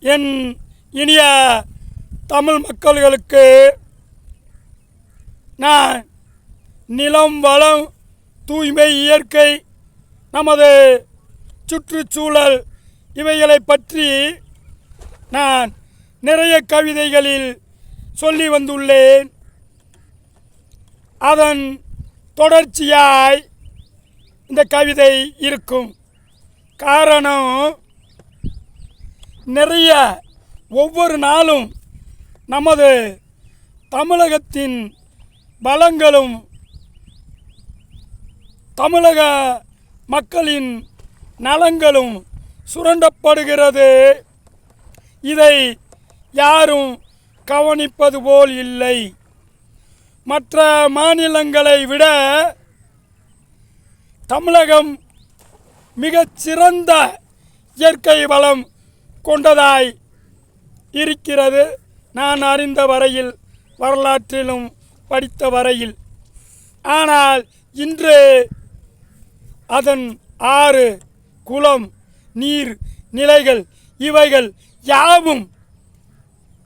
என் இனிய தமிழ் மக்கள்களுக்கு நான் நிலம் வளம் தூய்மை இயற்கை நமது சுற்றுச்சூழல் இவைகளை பற்றி நான் நிறைய கவிதைகளில் சொல்லி வந்துள்ளேன். அதன் தொடர்ச்சியாய் இந்த கவிதை இருக்கும். காரணம் நிறைய ஒவ்வொரு நாளும் நமது தமிழகத்தின் பலங்களும் தமிழக மக்களின் நலங்களும் சுரண்டப்படுகிறது. இதை யாரும் கவனிப்பது போல் இல்லை. மற்ற மாநிலங்களை விட தமிழகம் மிகச் சிறந்த இயற்கை வளம் கொண்டதாய் இருக்கிறது. நான் அறிந்த வரையில் வரலாற்றிலும் படித்த வரையில். ஆனால் இன்று அதன் ஆறு குளம் நீர் நிலைகள் இவைகள் யாவும்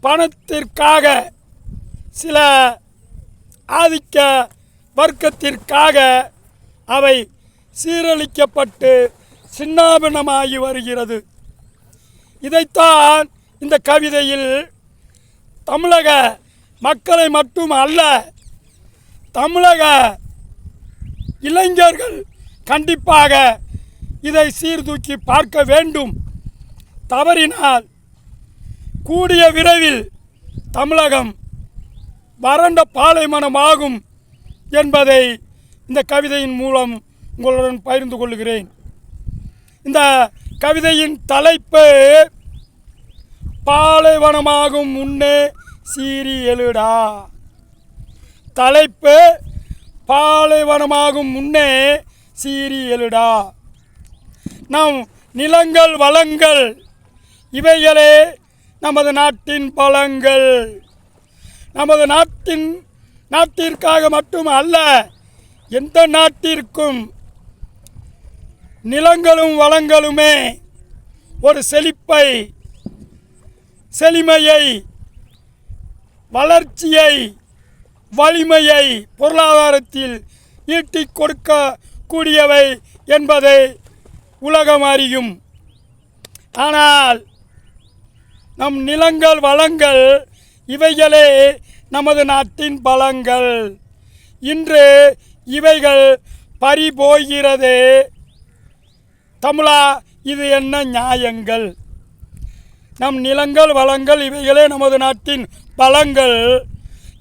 பணத்திற்காக சில ஆதிக்க வர்க்கத்திற்காக அவை சீரழிக்கப்பட்டு சின்னாபின்னமாகி வருகிறது. இதைத்தான் இந்த கவிதையில் தமிழக மக்களை மட்டும் அல்ல தமிழக இளைஞர்கள் கண்டிப்பாக இதை சீர்தூக்கி பார்க்க வேண்டும். தவறினால் கூடிய விரைவில் தமிழகம் வறண்ட பாலைமனமாகும் என்பதை இந்த கவிதையின் மூலம் உங்களுடன் பகிர்ந்து கொள்கிறேன். இந்த கவிதையின் தலைப்பு பாலைவனமாகும் முன்னே சீரி எழுடா. தலைப்பு பாலைவனமாகும் முன்னே சீரி எழுடா. நம் நிலங்கள் வளங்கள் இவைகளே நமது நாட்டின் பலங்கள் நமது நாட்டின் நாட்டிற்காக மட்டும் அல்ல எந்த நாட்டிற்கும் நிலங்களும் வளங்களுமே ஒரு செழிப்பை செழிமையை வளர்ச்சியை வலிமையை பொருளாதாரத்தில் ஈட்டிக் கொடுக்கக்கூடியவை என்பதை உலகம் அறியும். ஆனால் நம் நிலங்கள் வளங்கள் இவைகளே நமது நாட்டின் பலங்கள். இன்று இவைகள் பறிபோகிறது தமிழா இது என்ன நியாயங்கள்? நம் நிலங்கள் வளங்கள் இவைகளே நமது நாட்டின் பலங்கள்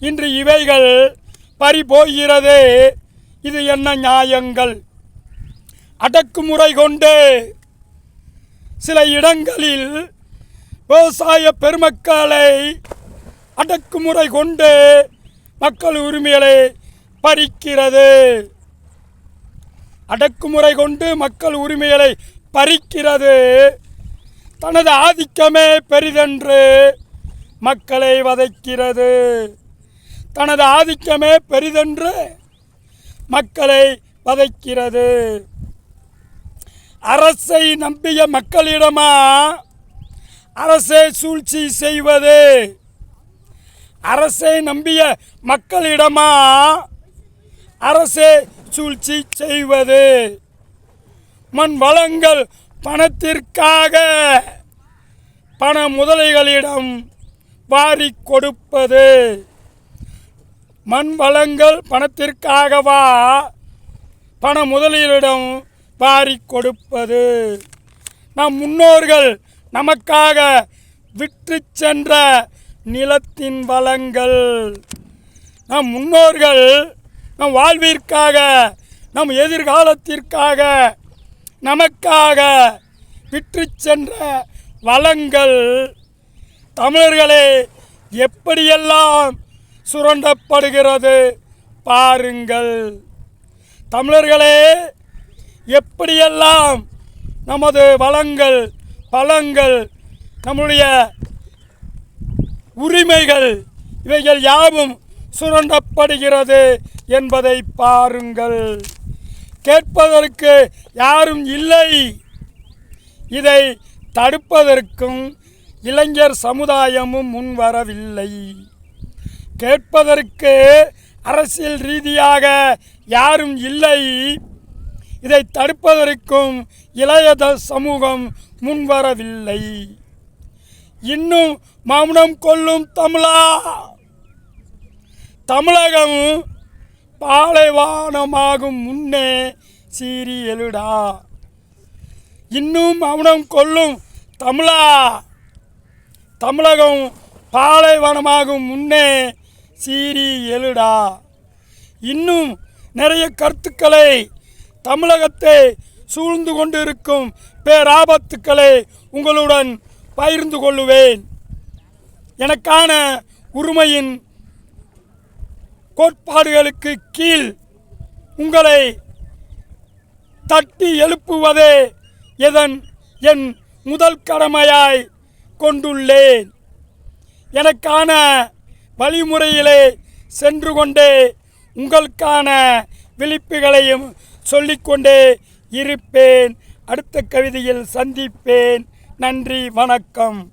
இன்று இவைகள் பறிபோகிறது இது என்ன நியாயங்கள்? அடக்குமுறை கொண்டு சில இடங்களில் விவசாய பெருமக்களை அடக்குமுறை கொண்டு மக்கள் உரிமைகளை பறிக்கிறது. அடக்குமுறை கொண்டு மக்கள் உரிமைகளை பறிக்கிறது. தனது ஆதிக்கமே பெரிதென்று மக்களை வதைக்கிறது. தனது ஆதிக்கமே பெரிதென்று மக்களை வதைக்கிறது. அரசை நம்பிய மக்களிடமா அரசே சூழ்ச்சி செய்வது? அரசை நம்பிய மக்களிடமா அரசே சூழ்ச்சி செய்வது. மண் வளங்கள் பணத்திற்காக. பண முதலைகளிடம் வாரி கொடுப்பது. மண் வளங்கள் பணத்திற்காகவா? பண முதலீடுடம் வாரி கொடுப்பது. நம் முன்னோர்கள் நமக்காக விற்று சென்ற நிலத்தின் வளங்கள். நம் முன்னோர்கள் நம் வாழ்விற்காக நம் எதிர்காலத்திற்காக நமக்காக விற்று சென்ற வளங்கள் தமிழர்களே எப்படியெல்லாம் சுரண்டப்படுகிறது பாருங்கள். தமிழர்களே எப்படியெல்லாம் நமது வளங்கள் பழங்கள் நம்முடைய உரிமைகள் இவைகள் யாவும் சுரண்டப்படுகிறது என்பதை பாருங்கள். கேட்பதற்கு யாரும் இல்லை. இதை தடுப்பதற்கும் இளைஞர் சமுதாயமும் முன்வரவில்லை. கேட்பதற்கு அரசியல் ரீதியாக யாரும் இல்லை. இதை தடுப்பதற்கும் இளையத சமூகம் முன்வரவில்லை. இன்னும் மௌனம் கொள்ளும் தமிழா. தமிழகம் பாலைவானமாகும் முன்னே சீறி எழுடா இன்னும் அவனம் கொள்ளும் தமிழா. தமிழகம் பாலைவனமாகும் முன்னே சீரி எழுடா இன்னும் நிறைய கருத்துக்களை தமிழகத்தை சூழ்ந்து கொண்டிருக்கும் பேராபத்துக்களை உங்களுடன் பகிர்ந்து கொள்ளுவேன். எனக்கான உரிமையின் கோட்பாடுகளுக்கு கீழ் உங்களை தட்டி எழுப்புவதே எதன் என் முதல் கடமையாய் கொண்டுள்ளேன். எனக்கான வழிமுறையிலே சென்று கொண்டே உங்களுக்கான விழிப்புகளையும் சொல்லிக்கொண்டே இருப்பேன். அடுத்த கவிதையில் சந்திப்பேன். நன்றி வணக்கம்.